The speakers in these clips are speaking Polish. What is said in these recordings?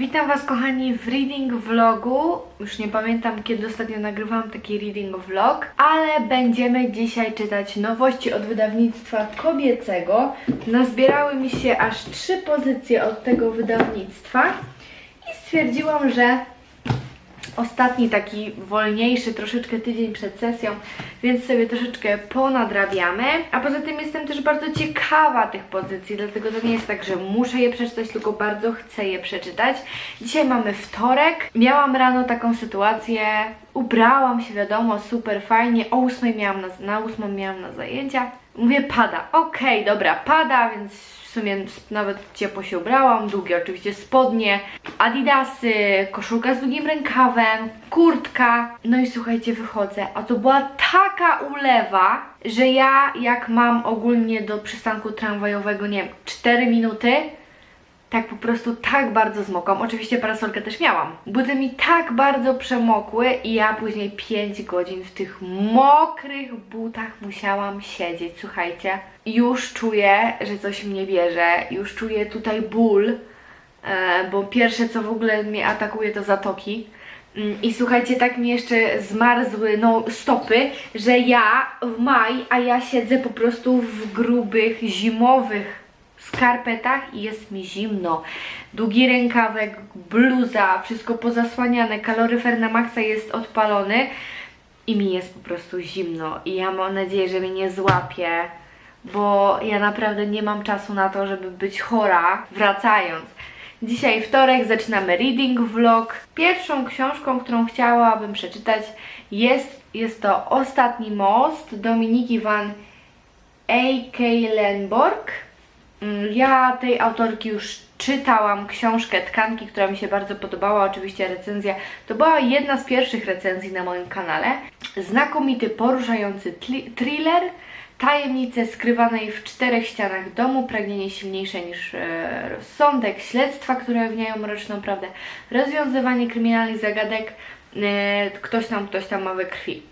Witam Was kochani w reading vlogu. Już nie pamiętam kiedy ostatnio nagrywałam taki reading vlog, ale będziemy dzisiaj czytać nowości od wydawnictwa kobiecego. Nazbierały mi się aż trzy pozycje od tego wydawnictwa i stwierdziłam, że ostatni taki wolniejszy troszeczkę tydzień przed sesją, więc sobie troszeczkę ponadrabiamy. A poza tym jestem też bardzo ciekawa tych pozycji, dlatego to nie jest tak, że muszę je przeczytać, tylko bardzo chcę je przeczytać. Dzisiaj mamy wtorek. Miałam rano taką sytuację, ubrałam się, wiadomo, super fajnie. O 8 miałam na, na 8 miałam na zajęcia. Mówię, pada. Okej, dobra, pada, więc w sumie nawet ciepło się ubrałam, długie oczywiście spodnie, adidasy, koszulka z długim rękawem, kurtka. No i słuchajcie, wychodzę, a to była taka ulewa, że ja jak mam ogólnie do przystanku tramwajowego, nie wiem, 4 minuty, tak po prostu tak bardzo zmokłam. Oczywiście parasolkę też miałam. Buty mi tak bardzo przemokły i ja później 5 godzin w tych mokrych butach musiałam siedzieć. Słuchajcie, już czuję, że coś mnie bierze, już czuję tutaj ból, e, bo pierwsze co w ogóle mnie atakuje to zatoki. Mm, I słuchajcie, tak mi jeszcze zmarzły no, stopy, że ja w maj, a ja siedzę po prostu w grubych, zimowych skarpetach i jest mi zimno. Długi rękawek, bluza, wszystko pozasłaniane, kaloryfer na maksa jest odpalony i mi jest po prostu zimno. I ja mam nadzieję, że mnie nie złapie, bo ja naprawdę nie mam czasu na to, żeby być chora wracając. Dzisiaj wtorek, zaczynamy reading vlog. Pierwszą książką, którą chciałabym przeczytać jest, jest to Ostatni most Dominiki van Eykelenborg. Mm, Ja tej autorki już czytałam książkę Tkanki, która mi się bardzo podobała. Oczywiście recenzja to była jedna z pierwszych recenzji na moim kanale. Znakomity, poruszający thriller. Tajemnice skrywanej w czterech ścianach domu, pragnienie silniejsze niż e, rozsądek, śledztwa, które ujawniają mroczną prawdę, rozwiązywanie kryminalnych zagadek, e, ktoś tam, ktoś tam ma we krwi.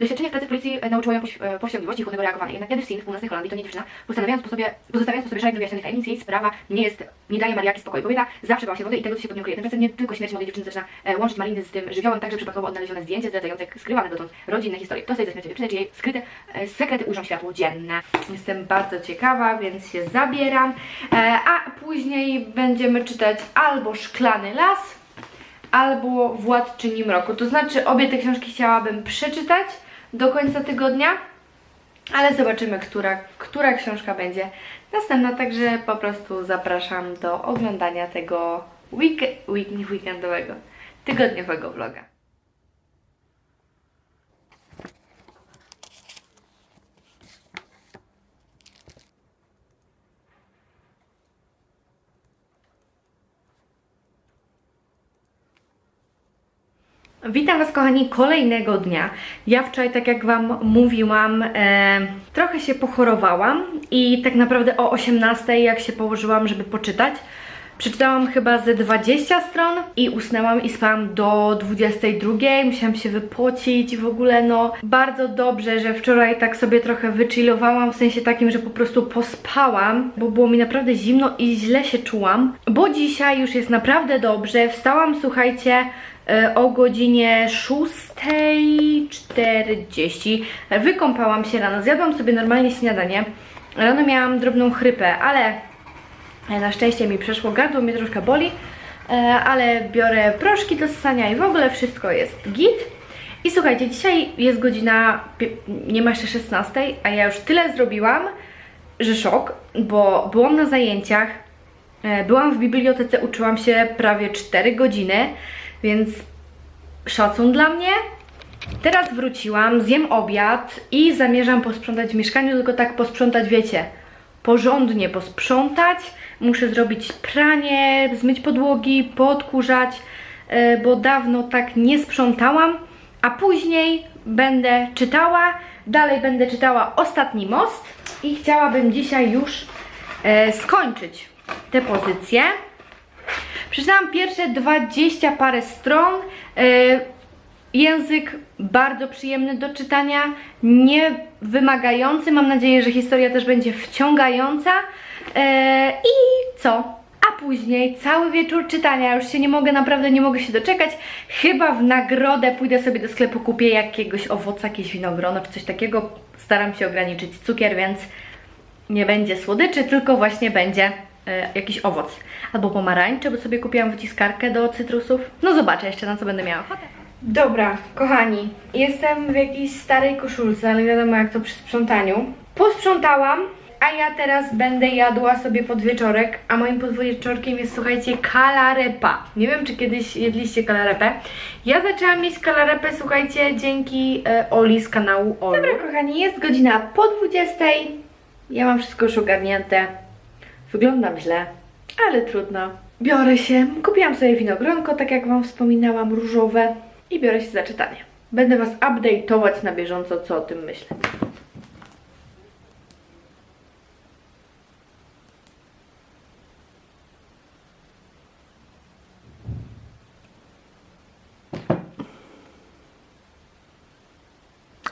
Doświadczenie w pracy w policji e, nauczyło ją e, powściągliwości i chłodnego reagowania. Jednak Edith Sin w północnej Holandii to nie dziewczyna, pozostawiając po sobie, pozostawiając po sobie szereg wyjaśnionych tajemnic, jej sprawa nie jest, nie daje Mariaki spokoju. Kobieta zawsze bała się wody i tego, co się pod nią kryje. Tymczasem nie tylko śmierć młodej dziewczyny zaczyna e, łączyć Mariny z tym żywiołem, także przypadkowo odnalezione zdjęcie zdradzające skrywane dotąd rodzinne historie. To jest śmierci dziewczyny, czy jej skryte sekrety ujrzą światło dzienne. Jestem bardzo ciekawa, więc się zabieram. A później będziemy czytać albo Szklany Las, albo Władczyni Mroku. To znaczy, obie te książki chciałabym przeczytać do końca tygodnia, ale zobaczymy, która, która książka będzie następna. Także po prostu zapraszam do oglądania tego week, week, weekendowego, tygodniowego vloga. Witam Was kochani kolejnego dnia. Ja wczoraj, tak jak Wam mówiłam, e, trochę się pochorowałam i tak naprawdę o 18 jak się położyłam, żeby poczytać, przeczytałam chyba ze 20 stron i usnęłam i spałam do 22. Musiałam się wypocić w ogóle, no bardzo dobrze, że wczoraj tak sobie trochę wychillowałam, w sensie takim, że po prostu pospałam, bo było mi naprawdę zimno i źle się czułam, bo dzisiaj już jest naprawdę dobrze. Wstałam, słuchajcie, o godzinie 6.40. Wykąpałam się rano, zjadłam sobie normalnie śniadanie. Rano miałam drobną chrypę, ale na szczęście mi przeszło, gardło mnie troszkę boli, e, ale biorę proszki do ssania i w ogóle wszystko jest git. I słuchajcie, dzisiaj jest godzina, nie ma jeszcze 16, a ja już tyle zrobiłam, że szok, bo byłam na zajęciach, e, byłam w bibliotece, uczyłam się prawie 4 godziny, więc szacun dla mnie. Teraz wróciłam, zjem obiad i zamierzam posprzątać w mieszkaniu, tylko tak posprzątać, wiecie, porządnie posprzątać. Muszę zrobić pranie, zmyć podłogi, podkurzać, e, bo dawno tak nie sprzątałam. A później będę czytała, dalej będę czytała Ostatni Most i chciałabym dzisiaj już e, skończyć te pozycje. Przeczytałam pierwsze 20 parę stron. E, Język bardzo przyjemny do czytania, nie wymagający. Mam nadzieję, że historia też będzie wciągająca. E, I co? A później cały wieczór czytania. Już się nie mogę, naprawdę nie mogę się doczekać. Chyba w nagrodę pójdę sobie do sklepu, kupię jakiegoś owoca, jakieś winogrono czy coś takiego. Staram się ograniczyć cukier, więc nie będzie słodyczy, tylko właśnie będzie jakiś owoc. Albo pomarańcze, bo sobie kupiłam wyciskarkę do cytrusów. No zobaczę jeszcze na co będę miała ochotę. Dobra, kochani, jestem w jakiejś starej koszulce, ale wiadomo jak to przy sprzątaniu. Posprzątałam, a ja teraz będę jadła sobie podwieczorek, a moim podwieczorkiem jest, słuchajcie, kalarepa. Nie wiem, czy kiedyś jedliście kalarepę. Ja zaczęłam mieć kalarepę, słuchajcie, dzięki e, Oli z kanału Olu. Dobra, kochani, jest godzina po 20. Ja mam wszystko już ogarnięte. Wyglądam źle, ale trudno. Biorę się, kupiłam sobie winogronko, tak jak Wam wspominałam, różowe i biorę się za czytanie. Będę Was update'ować na bieżąco, co o tym myślę.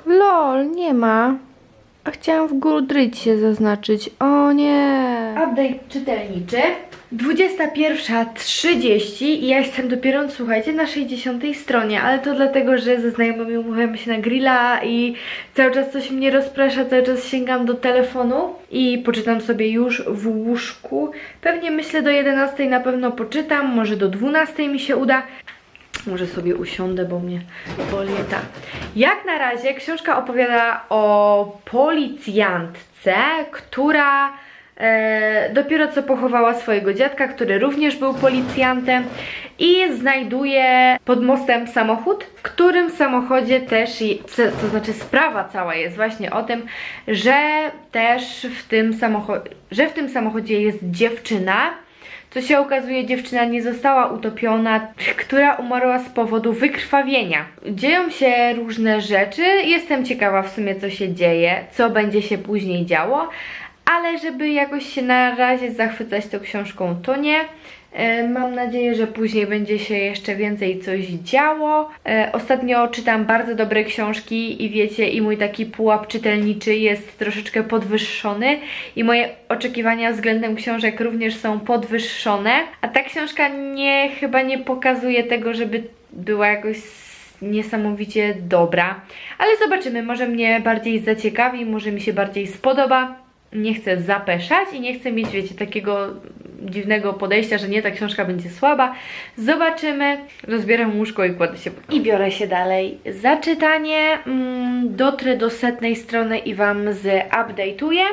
LOL, nie ma. A chciałam w Goodreadsie zaznaczyć. O nie. Update czytelniczy. 21.30 i ja jestem dopiero, słuchajcie, na 60 stronie, ale to dlatego, że ze znajomymi umówiłam się na grilla i cały czas coś mnie rozprasza, cały czas sięgam do telefonu i poczytam sobie już w łóżku. Pewnie myślę do 11 na pewno poczytam, może do 12 mi się uda. Może sobie usiądę, bo mnie boli ta. Jak na razie książka opowiada o policjantce, która e, dopiero co pochowała swojego dziadka, który również był policjantem i znajduje pod mostem samochód, w którym samochodzie też, i- co, to znaczy sprawa cała jest właśnie o tym, że też w tym samochodzie, że w tym samochodzie jest dziewczyna, co się okazuje, dziewczyna nie została utopiona, która umarła z powodu wykrwawienia. Dzieją się różne rzeczy, jestem ciekawa w sumie co się dzieje, co będzie się później działo, ale żeby jakoś się na razie zachwycać tą książką, to nie. E, Mam nadzieję, że później będzie się jeszcze więcej coś działo. E, Ostatnio czytam bardzo dobre książki i wiecie, i mój taki pułap czytelniczy jest troszeczkę podwyższony i moje oczekiwania względem książek również są podwyższone. A ta książka nie, chyba nie pokazuje tego, żeby była jakoś niesamowicie dobra. Ale zobaczymy, może mnie bardziej zaciekawi, może mi się bardziej spodoba nie chcę zapeszać i nie chcę mieć, wiecie, takiego dziwnego podejścia, że nie, ta książka będzie słaba. Zobaczymy. Rozbieram łóżko i kładę się. I biorę się dalej za czytanie. Mm, dotrę do setnej strony i Wam zupdate'uję.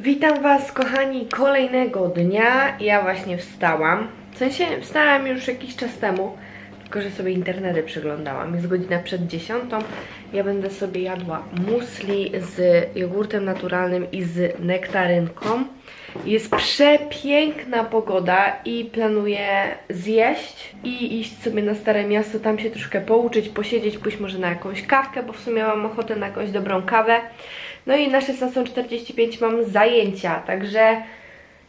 Witam Was, kochani, kolejnego dnia. Ja właśnie wstałam. W sensie wstałam już jakiś czas temu, tylko że sobie internety przeglądałam. Jest godzina przed dziesiątą. Ja będę sobie jadła musli z jogurtem naturalnym i z nektarynką. Jest przepiękna pogoda i planuję zjeść i iść sobie na Stare Miasto, tam się troszkę pouczyć, posiedzieć, pójść może na jakąś kawkę, bo w sumie mam ochotę na jakąś dobrą kawę. No i na 16.45 mam zajęcia, także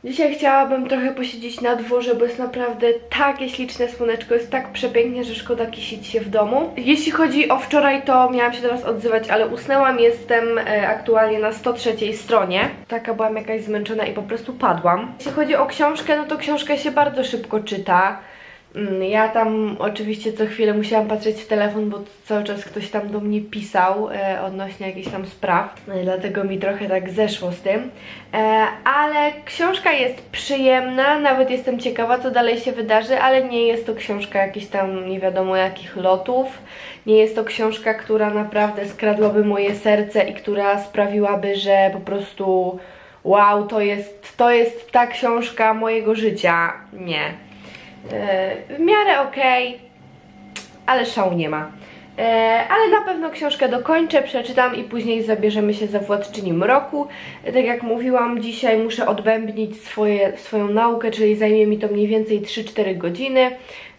dzisiaj chciałabym trochę posiedzieć na dworze, bo jest naprawdę takie śliczne słoneczko, jest tak przepięknie, że szkoda kisić się w domu. Jeśli chodzi o wczoraj, to miałam się Was odzywać, ale usnęłam, jestem e, aktualnie na 103 stronie. Taka byłam jakaś zmęczona i po prostu padłam. Jeśli chodzi o książkę, no to książkę się bardzo szybko czyta. Mm, Ja tam oczywiście co chwilę musiałam patrzeć w telefon, bo cały czas ktoś tam do mnie pisał e, odnośnie jakichś tam spraw, e, dlatego mi trochę tak zeszło z tym. E, ale książka jest przyjemna, nawet jestem ciekawa, co dalej się wydarzy, ale nie jest to książka jakichś tam nie wiadomo jakich lotów. Nie jest to książka, która naprawdę skradłaby moje serce i która sprawiłaby, że po prostu wow, to jest, to jest ta książka mojego życia. Nie. E, w miarę okej, ale szału nie ma. E, ale na pewno książkę dokończę, przeczytam i później zabierzemy się za Władczyni Mroku. E, tak jak mówiłam, dzisiaj muszę odbębnić swoje, swoją naukę, czyli zajmie mi to mniej więcej 3-4 godziny.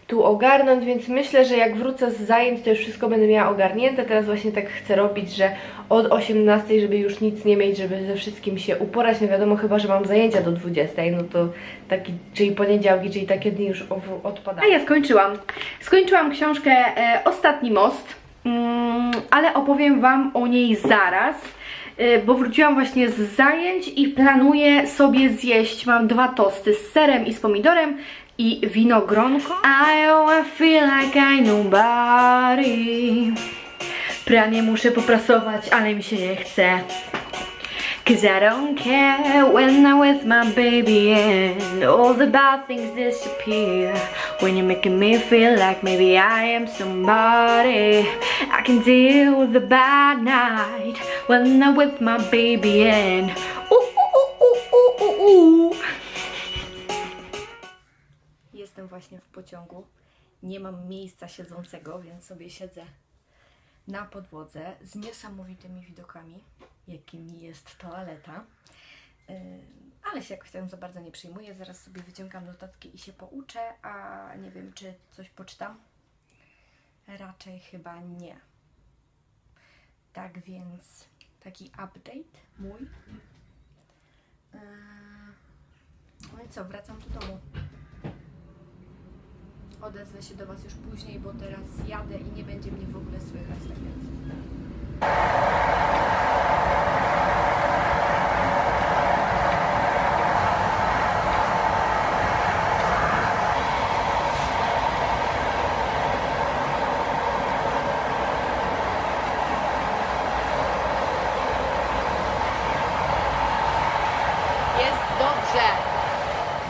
Tu ogarnąć, więc myślę, że jak wrócę z zajęć, to już wszystko będę miała ogarnięte. Teraz właśnie tak chcę robić, że od 18, żeby już nic nie mieć, żeby ze wszystkim się uporać. No wiadomo, chyba, że mam zajęcia do 20, no to taki, czyli poniedziałki, czyli takie dni już odpadają. A ja skończyłam. Skończyłam książkę e, Ostatni Most, mm, ale opowiem Wam o niej zaraz. e, Bo wróciłam właśnie z zajęć i planuję sobie zjeść. Mam dwa tosty z serem i z pomidorem i winogronko. I don't feel like I nobody. Pranie muszę poprasować, ale mi się nie chce. Cause I don't care when I'm with my baby and all the bad things disappear. When you're making me feel like maybe I am somebody. I can deal with the bad night when I'm with my baby and ooh, ooh, ooh, ooh, ooh, ooh. Jestem właśnie w pociągu. Nie mam miejsca siedzącego, więc sobie siedzę na podłodze z niesamowitymi widokami, jakimi jest toaleta. Yy, Ale się jakoś tam za bardzo nie przyjmuję. Zaraz sobie wyciągam notatki i się pouczę, a nie wiem, czy coś poczytam. Raczej chyba nie. Tak więc taki update mój. Yy, No i co, wracam do domu. Odezwę się do Was już później, bo teraz jadę i nie będzie mnie w ogóle słychać, tak więc. Jest dobrze.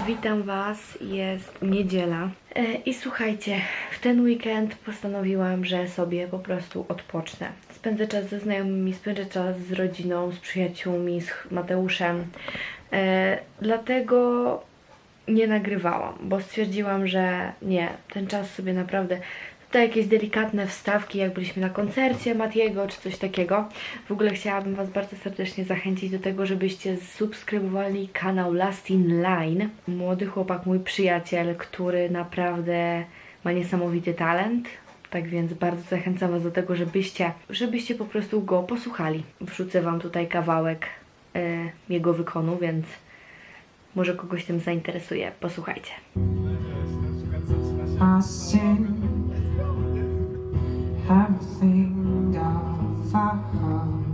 Witam Was, jest niedziela. E, I słuchajcie, w ten weekend postanowiłam, że sobie po prostu odpocznę. Spędzę czas ze znajomymi, spędzę czas z rodziną, z przyjaciółmi, z Mateuszem. E, dlatego nie nagrywałam, bo stwierdziłam, że nie, ten czas sobie naprawdę. Tutaj jakieś delikatne wstawki, jak byliśmy na koncercie Matiego, czy coś takiego. W ogóle chciałabym Was bardzo serdecznie zachęcić do tego, żebyście subskrybowali kanał Last in Line. Młody chłopak, mój przyjaciel, który naprawdę ma niesamowity talent. Tak więc bardzo zachęcam Was do tego, żebyście, żebyście po prostu go posłuchali. Wrzucę Wam tutaj kawałek e, jego wykonu, więc może kogoś tym zainteresuje. Posłuchajcie. I everything I've heard,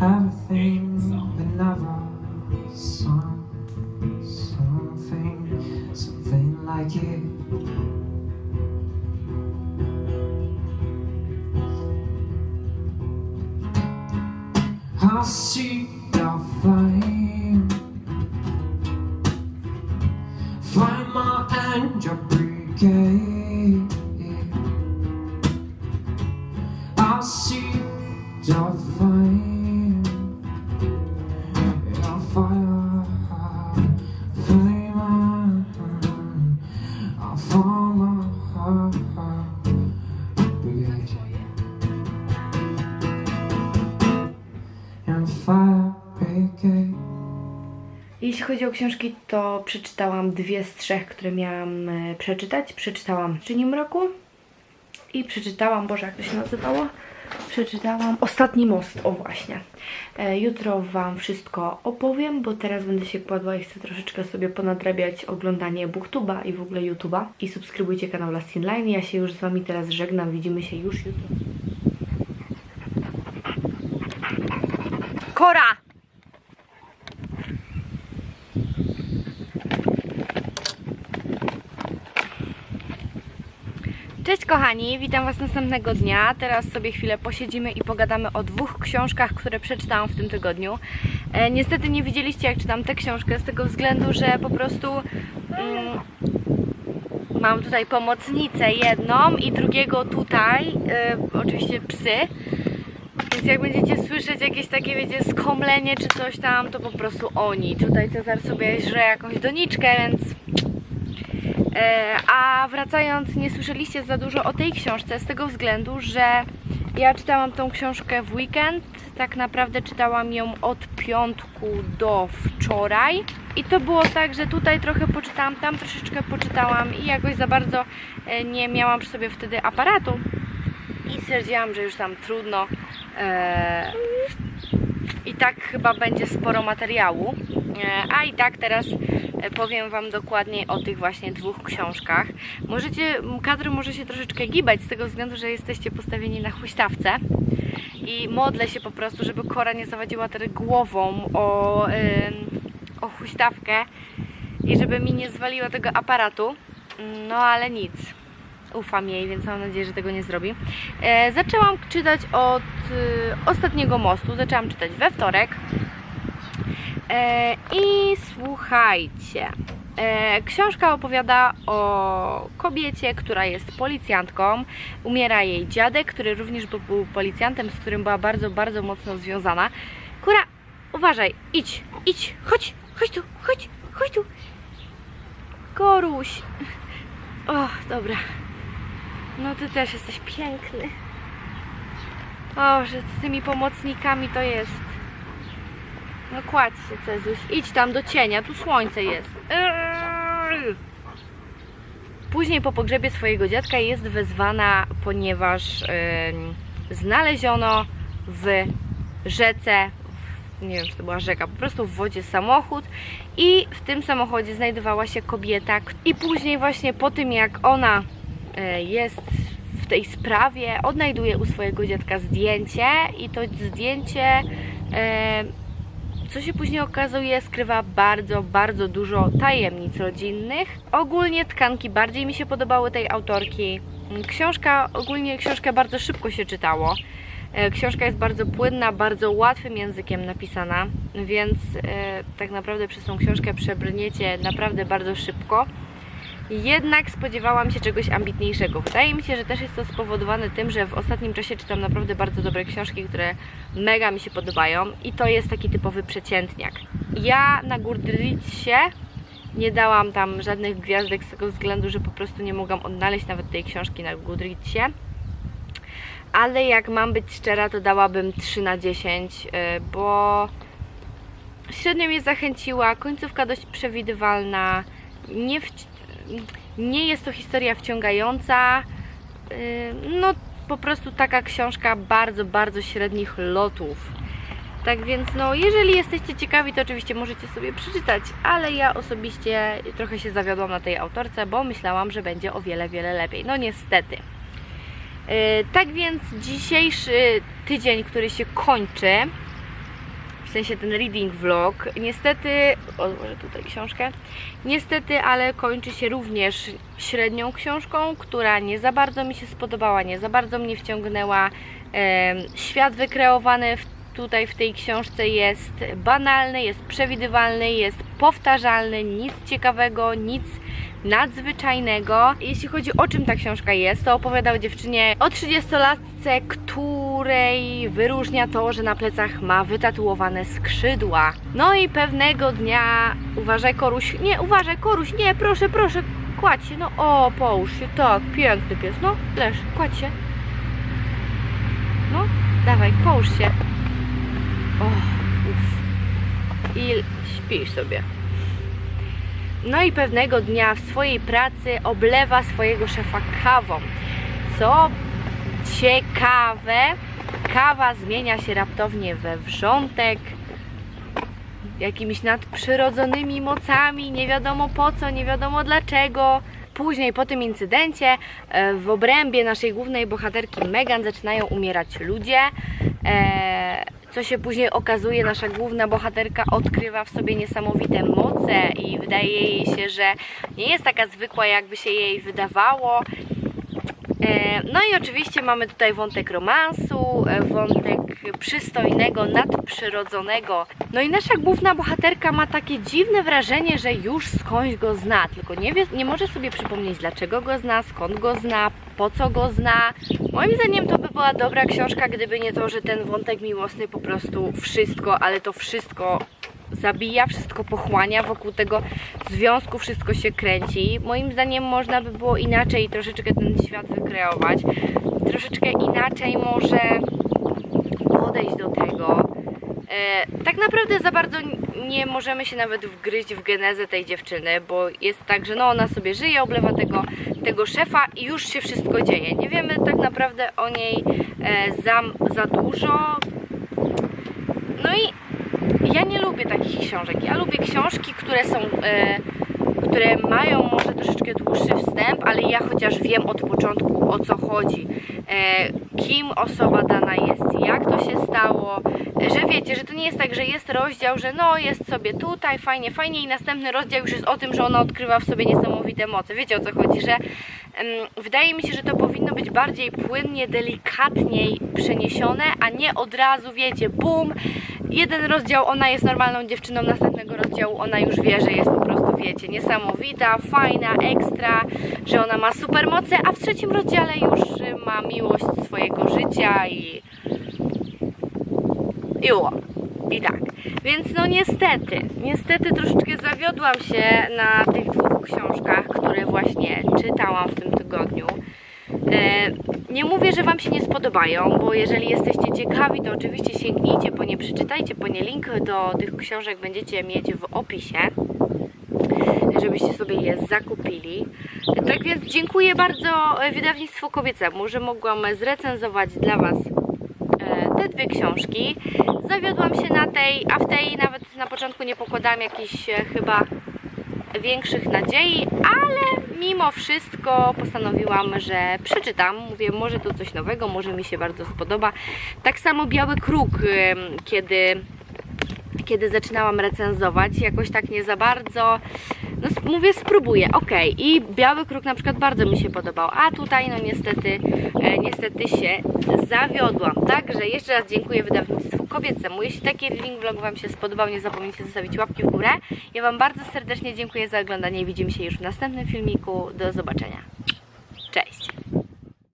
everything but never some something, something like it. I see your flame. Jeśli chodzi o książki, to przeczytałam dwie z trzech, które miałam e, przeczytać. Przeczytałam Czyni Mroku i przeczytałam, Boże, jak to się nazywało? Przeczytałam Ostatni Most, o właśnie. E, jutro Wam wszystko opowiem, bo teraz będę się kładła i chcę troszeczkę sobie ponadrabiać oglądanie Booktuba i w ogóle YouTuba. I subskrybujcie kanał Last in. Ja się już z Wami teraz żegnam. Widzimy się już jutro. Kora! Cześć kochani, witam Was następnego dnia. Teraz sobie chwilę posiedzimy i pogadamy o dwóch książkach, które przeczytałam w tym tygodniu. E, niestety nie widzieliście jak czytam tę książkę z tego względu, że po prostu mm, mam tutaj pomocnicę jedną i drugiego tutaj, e, oczywiście psy. Więc jak będziecie słyszeć jakieś takie, wiecie, skomlenie czy coś tam, to po prostu oni. Tutaj Cezar sobie żre jakąś doniczkę, więc A wracając, nie słyszeliście za dużo o tej książce z tego względu, że Ja czytałam tą książkę w weekend. Tak naprawdę czytałam ją od piątku do wczoraj. I to było tak, że tutaj trochę poczytałam, tam troszeczkę poczytałam i jakoś za bardzo e, nie miałam przy sobie wtedy aparatu. I stwierdziłam, że już tam trudno. E, I tak chyba będzie sporo materiału. E, A i tak teraz e, powiem Wam dokładnie o tych właśnie dwóch książkach. Możecie, kadr może się troszeczkę gibać z tego względu, że jesteście postawieni na huśtawce i modlę się po prostu, żeby Kora nie zawadziła teraz głową o, o huśtawkę i żeby mi nie zwaliła tego aparatu. No ale nic. Ufam jej, więc mam nadzieję, że tego nie zrobi. E, zaczęłam czytać od y, ostatniego mostu. Zaczęłam czytać we wtorek. E, I słuchajcie. E, książka opowiada o kobiecie, która jest policjantką. Umiera jej dziadek, który również był- policjantem, z którym była bardzo, bardzo mocno związana. Kura, uważaj, idź, idź, chodź, chodź tu, chodź, chodź tu. Koruś. O, dobra. No ty też jesteś piękny. O, że z tymi pomocnikami to jest. No kładź się, Cezuś. Idź tam do cienia, tu słońce jest. Później po pogrzebie swojego dziadka jest wezwana, ponieważ em, znaleziono w rzece, nie wiem czy to była rzeka, po prostu w wodzie samochód i w tym samochodzie znajdowała się kobieta. I później właśnie po tym jak ona e, jest w tej sprawie, odnajduje u swojego dziadka zdjęcie i to zdjęcie e, co się później okazuje, skrywa bardzo, bardzo dużo tajemnic rodzinnych. Ogólnie tkanki bardziej mi się podobały tej autorki. Książka, ogólnie książkę bardzo szybko się czytało. E, Książka jest bardzo płynna, bardzo łatwym językiem napisana, więc e, tak naprawdę przez tą książkę przebrniecie naprawdę bardzo szybko. Jednak spodziewałam się czegoś ambitniejszego. Wydaje mi się, że też jest to spowodowane tym, że w ostatnim czasie czytam naprawdę bardzo dobre książki, które mega mi się podobają i to jest taki typowy przeciętniak. Ja na Goodreadsie nie dałam tam żadnych gwiazdek z tego względu, że po prostu nie mogłam odnaleźć nawet tej książki na Goodreadsie. Ale jak mam być szczera, to dałabym 3 na 10, yy, bo średnio mnie zachęciła, końcówka dość przewidywalna, nie, wci- nie jest to historia wciągająca, yy, no po prostu taka książka bardzo, bardzo średnich lotów. Tak więc, no, jeżeli jesteście ciekawi, to oczywiście możecie sobie przeczytać, ale ja osobiście trochę się zawiodłam na tej autorce, bo myślałam, że będzie o wiele, wiele lepiej. No niestety. Yy, tak więc dzisiejszy tydzień, który się kończy, w sensie ten reading vlog, niestety, odłożę tutaj książkę, niestety, ale kończy się również średnią książką, która nie za bardzo mi się spodobała, nie za bardzo mnie wciągnęła. Świat wykreowany w, tutaj w tej książce jest banalny, jest przewidywalny, jest powtarzalny, nic ciekawego, nic nadzwyczajnego. Jeśli chodzi o czym ta książka jest, to opowiada o dziewczynie o 30-latce, której wyróżnia to, że na plecach ma wytatuowane skrzydła. No i pewnego dnia, uważaj Koruś, nie, uważaj Koruś, nie, proszę, proszę, kładź się, no o, połóż się, tak, piękny pies, no, leż, kładź się. No, dawaj, połóż się. O, uff. I śpisz sobie. No i pewnego dnia w swojej pracy oblewa swojego szefa kawą. Co ciekawe, kawa zmienia się raptownie we wrzątek, jakimiś nadprzyrodzonymi mocami, nie wiadomo po co, nie wiadomo dlaczego. Później po tym incydencie e, w obrębie naszej głównej bohaterki Megan zaczynają umierać ludzie. E, Co się później okazuje, nasza główna bohaterka odkrywa w sobie niesamowite moce i wydaje jej się, że nie jest taka zwykła, jakby się jej wydawało. E, No i oczywiście mamy tutaj wątek romansu, e, wątek przystojnego, nadprzyrodzonego. No i nasza główna bohaterka ma takie dziwne wrażenie, że już skądś go zna, tylko nie, wie, nie może sobie przypomnieć dlaczego go zna, skąd go zna, po co go zna. Moim zdaniem to by była dobra książka, gdyby nie to, że ten wątek miłosny po prostu wszystko, ale to wszystko zabija, wszystko pochłania, wokół tego związku wszystko się kręci. Moim zdaniem można by było inaczej troszeczkę ten świat wykreować. Troszeczkę inaczej może podejść do tego. E, tak naprawdę za bardzo nie możemy się nawet wgryźć w genezę tej dziewczyny, bo jest tak, że no ona sobie żyje, oblewa tego, tego szefa i już się wszystko dzieje. Nie wiemy tak naprawdę o niej e, za, za dużo. No i ja nie lubię takich książek. Ja lubię książki, które są, e, które mają może troszeczkę dłuższy wstęp, ale ja chociaż wiem od początku o co chodzi. E, kim osoba dana jest, jak to się stało, że wiecie, że to nie jest tak, że jest rozdział, że no jest sobie tutaj, fajnie, fajnie i następny rozdział już jest o tym, że ona odkrywa w sobie niesamowite moce. Wiecie o co chodzi, że em, wydaje mi się, że to powinno być bardziej płynnie, delikatniej przeniesione, a nie od razu, wiecie, bum, jeden rozdział ona jest normalną dziewczyną, następnego rozdziału ona już wie, że jest po prostu, wiecie, niesamowita, fajna, ekstra, że ona ma supermoce, a w trzecim rozdziale już y, ma miłość swojego życia i... i o. I tak. Więc no niestety, niestety troszeczkę zawiodłam się na tych dwóch książkach, które właśnie czytałam w tym tygodniu. Nie mówię, że Wam się nie spodobają, bo jeżeli jesteście ciekawi, to oczywiście sięgnijcie po nie, przeczytajcie po nie. Link do tych książek będziecie mieć w opisie, żebyście sobie je zakupili. Tak więc dziękuję bardzo e, wydawnictwu kobiecemu, że mogłam zrecenzować dla Was e, te dwie książki. Zawiodłam się na tej, a w tej nawet na początku nie pokładałam jakichś e, chyba większych nadziei, ale mimo wszystko postanowiłam, że przeczytam. Mówię, może to coś nowego, może mi się bardzo spodoba. Tak samo Biały Kruk, kiedy, kiedy zaczynałam recenzować, jakoś tak nie za bardzo. No mówię, spróbuję, okej. I Biały Kruk na przykład bardzo mi się podobał, a tutaj no niestety, e, niestety się zawiodłam. Także jeszcze raz dziękuję wydawnictwu kobiecemu. Jeśli taki link vlog Wam się spodobał, nie zapomnijcie zostawić łapki w górę. Ja Wam bardzo serdecznie dziękuję za oglądanie widzimy się już w następnym filmiku. Do zobaczenia.